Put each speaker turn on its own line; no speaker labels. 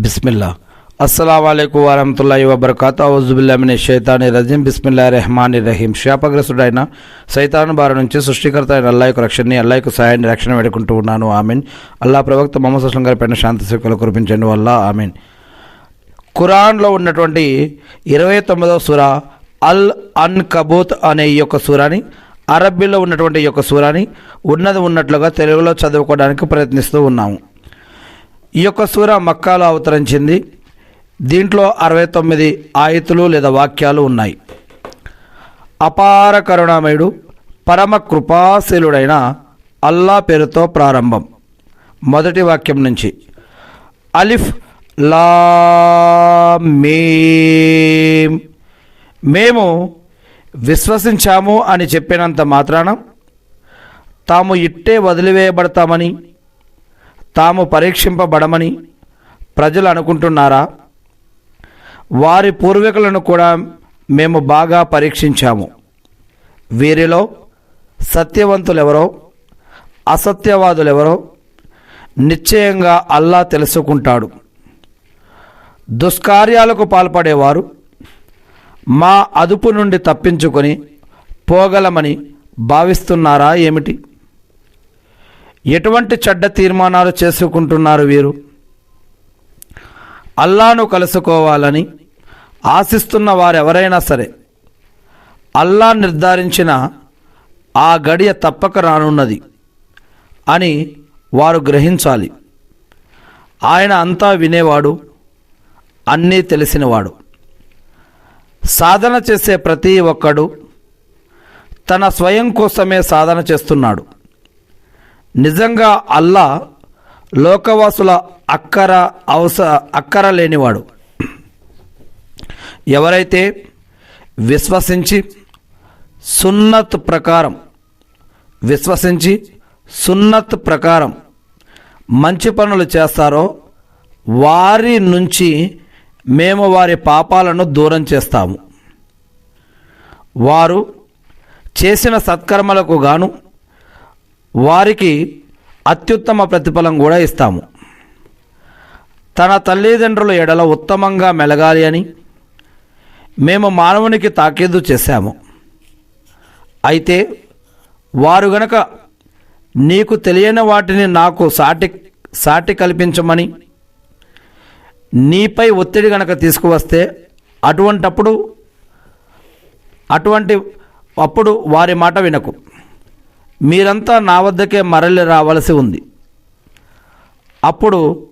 బిస్మిల్లా. అస్సలం అయికు వరహతుల్లా వబర్కాతు ఔజుబుల్లామిన షైతాని రజీం బిస్మిల్లా రెహమాన్ రహీం శాపగ్రస్తుడైన సైతాను బారి నుంచి సృష్టికర్త అయిన అల్లాహకు రక్షణని అల్లాహకు సహాయాన్ని రక్షణ వేడుకుంటూ ఉన్నాను. ఆమెన్. అల్లా ప్రవక్త మొహమ్మద్ సుస్లం గారి పైన శాంతి సుఖాలు కురిపించండి. వల్ల ఆమెన్. ఖురాన్లో ఉన్నటువంటి ఇరవై తొమ్మిదవ సుర అల్ అన్ కబూత్ అనే ఈ యొక్క సూరాని అరబ్బీలో ఉన్నటువంటి ఈ యొక్క సూరాని ఉన్నది ఉన్నట్లుగా తెలుగులో చదువుకోవడానికి ప్రయత్నిస్తూ ఉన్నాము. ఈ యొక్క సూర మక్కాలో అవతరించింది. దీంట్లో అరవై తొమ్మిది ఆయతులు లేదా వాక్యాలు ఉన్నాయి. అపార కరుణామయుడు పరమ కృపాశీలుడైన అల్లా పేరుతో ప్రారంభం. మొదటి వాక్యం నుంచి. అలిఫ్ లా మీమ్. మేము విశ్వసించాము అని చెప్పినంత మాత్రాన తాము ఇట్టే వదిలివేయబడతామని తాము పరీక్షింపబడమని ప్రజలు అనుకుంటున్నారా? వారి పూర్వీకులను కూడా మేము బాగా పరీక్షించాము. వీరిలో సత్యవంతులెవరో అసత్యవాదులెవరో నిశ్చయంగా అల్లా తెలుసుకుంటాడు. దుష్కార్యాలకు పాల్పడేవారు మా అదుపు నుండి తప్పించుకొని పోగలమని భావిస్తున్నారా ఏమిటి? ఎటువంటి చెడ్డ తీర్మానాలు చేసుకుంటున్నారు వీరు? అల్లాను కలుసుకోవాలని ఆశిస్తున్న వారెవరైనా సరే అల్లా నిర్ధారించిన ఆ గడియ తప్పక రానున్నది అని వారు గ్రహించాలి. ఆయన అంతా వినేవాడు అన్నీ తెలిసినవాడు. సాధన చేసే ప్రతి ఒక్కడు తన స్వయం కోసమే సాధన చేస్తున్నాడు. నిజంగా అల్లా లోకవాసుల అక్కర అవస అక్కర లేనివాడు. ఎవరైతే విశ్వసించి సున్నత్ ప్రకారం విశ్వసించి సున్నత్ ప్రకారం మంచి పనులు చేస్తారో వారి నుంచి మేము వారి పాపాలను దూరం చేస్తాము. వారు చేసిన సత్కర్మలకు గాను వారికి అత్యుత్తమ ప్రతిఫలం కూడా ఇస్తాము. తన తల్లిదండ్రుల ఎడల ఉత్తమంగా మెలగాలి అని మేము మానవునికి తాకీదు చేశాము. అయితే వారు గనక నీకు తెలియని వాటిని నాకు సాటి సాటి కల్పించమని నీపై ఒత్తిడి గనక తీసుకువస్తే అటువంటప్పుడు అటువంటి అప్పుడు వారి మాట వినకు. మీరంతా నా వద్దకే మరలి రావలసి ఉంది. అప్పుడు